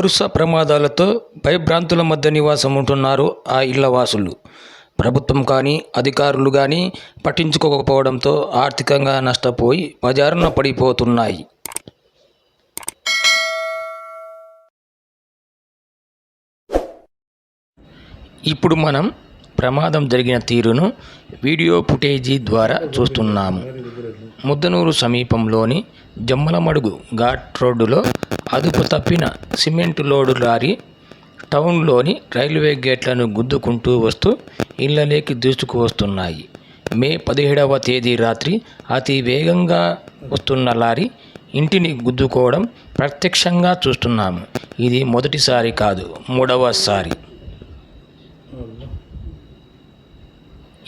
వరుస ప్రమాదాలతో భయభ్రాంతుల మధ్య నివాసం ఉంటున్నారు ఆ ఇళ్ళవాసులు. ప్రభుత్వం కానీ అధికారులు కానీ పట్టించుకోకపోవడంతో ఆర్థికంగా నష్టపోయి బజారున పడిపోతున్నాయి. ఇప్పుడు మనం ప్రమాదం జరిగిన తీరును వీడియో ఫుటేజీ ద్వారా చూస్తున్నాము. ముద్దనూరు సమీపంలోని జమ్మలమడుగు ఘాట్ రోడ్డులో అదుపు తప్పిన సిమెంట్ లోడు లారీ టౌన్లోని రైల్వే గేట్లను గుద్దుకుంటూ వస్తూ ఇళ్ళలోకి దూసుకువస్తున్నాయి మే పదిహేడవ తేదీ రాత్రి అతి వేగంగా వస్తున్న లారీ ఇంటిని గుద్దుకోవడం ప్రత్యక్షంగా చూస్తున్నాము. ఇది మొదటిసారి కాదు మూడవసారి.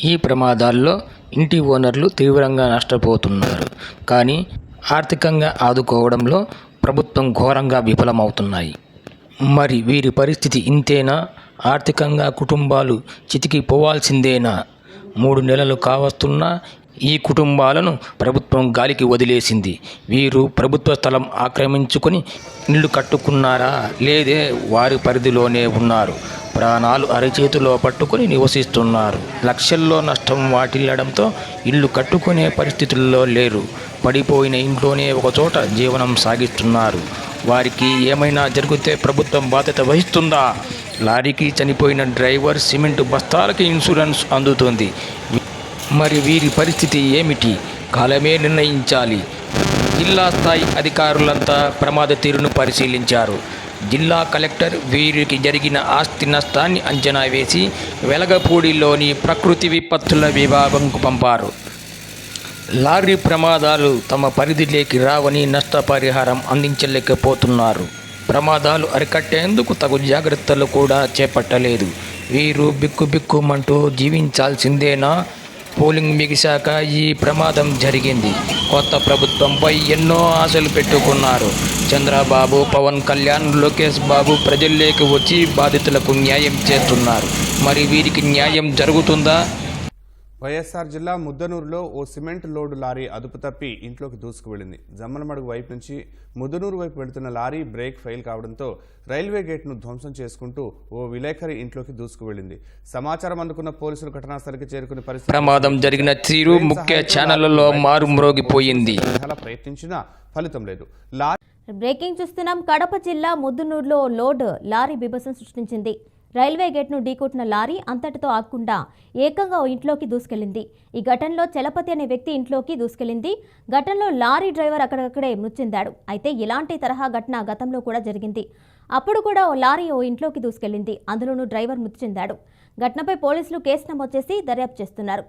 ఈ ప్రమాదాల్లో ఇంటి ఓనర్లు తీవ్రంగా నష్టపోతున్నారు. కానీ ఆర్థికంగా ఆదుకోవడంలో ప్రభుత్వం ఘోరంగా విఫలమవుతున్నాయి. మరి వీరి పరిస్థితి ఇంతేనా? ఆర్థికంగా కుటుంబాలు చితికిపోవాల్సిందేనా? మూడు నెలలు కావస్తున్నా ఈ కుటుంబాలను ప్రభుత్వం గాలికి వదిలేసింది. వీరు ప్రభుత్వ స్థలం ఆక్రమించుకొని ఇల్లు కట్టుకున్నారా? లేదే వారి పరిధిలోనే ఉన్నారు. ప్రాణాలు అరచేతిలో పట్టుకొని నివసిస్తున్నారు. లక్షల్లో నష్టం వాటిల్లడంతో ఇల్లు కట్టుకునే పరిస్థితుల్లో లేరు. పడిపోయిన ఇంట్లోనే ఒకచోట జీవనం సాగిస్తున్నారు. వారికి ఏమైనా జరిగితే ప్రభుత్వం బాధ్యత వహిస్తుందా? లారీకి చనిపోయిన డ్రైవర్ సిమెంట్ బస్తాలకి ఇన్సూరెన్స్ అందుతుంది. మరి వీరి పరిస్థితి ఏమిటి? కాలమే నిర్ణయించాలి. జిల్లా స్థాయి అధికారులంతా ప్రమాద తీరును పరిశీలించారు. జిల్లా కలెక్టర్ వీరికి జరిగిన ఆస్తి నష్టాన్ని అంచనా వేసి వెలగపూడిలోని ప్రకృతి విపత్తుల విభాగంకు పంపారు. లారీ ప్రమాదాలు తమ పరిధిలోకి రావని నష్టపరిహారం అందించలేకపోతున్నారు. ప్రమాదాలు అరికట్టేందుకు తగు జాగ్రత్తలు కూడా చేపట్టలేదు. వీరు బిక్కుబిక్కుమంటూ జీవించాల్సిందేనా? పోలింగ్ ముగిశాక ఈ ప్రమాదం జరిగింది. కొత్త ప్రభుత్వంపై ఎన్నో ఆశలు పెట్టుకున్నారు. చంద్రబాబు పవన్ కళ్యాణ్ లోకేష్ బాబు ప్రజల్లోకి వచ్చి బాధితులకు న్యాయం చేస్తున్నారు. మరి వీరికి న్యాయం జరుగుతుందా? వైఎస్ఆర్ జిల్లా ముద్దనూరులో ఓ సిమెంట్ లోడు లారీ అదుపు తప్పి ఇంట్లోకి దూసుకు వెళ్ళింది జమ్మలమడుగు వైపు నుంచి ముద్దనూరు వైపు వెళుతున్న లారీ బ్రేక్ ఫెయిల్ కావడంతో రైల్వే గేట్ను ధ్వంసం చేసుకుంటూ ఓ విలేకరి ఇంట్లోకి దూసుకు వెళ్ళింది సమాచారం అందుకున్న పోలీసులు ఘటనాస్థలికి చేరుకుని పరిస్థితి ప్రమాదం జరిగిన తీరు ముఖ్య ఛానళ్ళలో మారుమ్రోగిపోయింది ప్రయత్నించినా ఫలితం లేదు. లారీ బ్రేకింగ్ చూస్తున్నాం. కడప జిల్లా ముద్దునూరులో లోడ్ లారీ బిభసం సృష్టించింది. రైల్వే గేట్ను ఢీకొట్టిన లారీ అంతటితో ఆగకుండా ఏకంగా ఓ ఇంట్లోకి దూసుకెళ్ళింది ఈ ఘటనలో చలపతి అనే వ్యక్తి ఇంట్లోకి దూసుకెళ్ళింది ఘటనలో లారీ డ్రైవర్ అక్కడక్కడే మృతి అయితే ఇలాంటి తరహా ఘటన గతంలో కూడా జరిగింది. అప్పుడు కూడా ఓ లారీ ఓ ఇంట్లోకి దూసుకెళ్ళింది అందులోనూ డ్రైవర్ మృతి చెందాడు ఘటనపై పోలీసులు కేసు నమోదు చేసి దర్యాప్తు చేస్తున్నారు.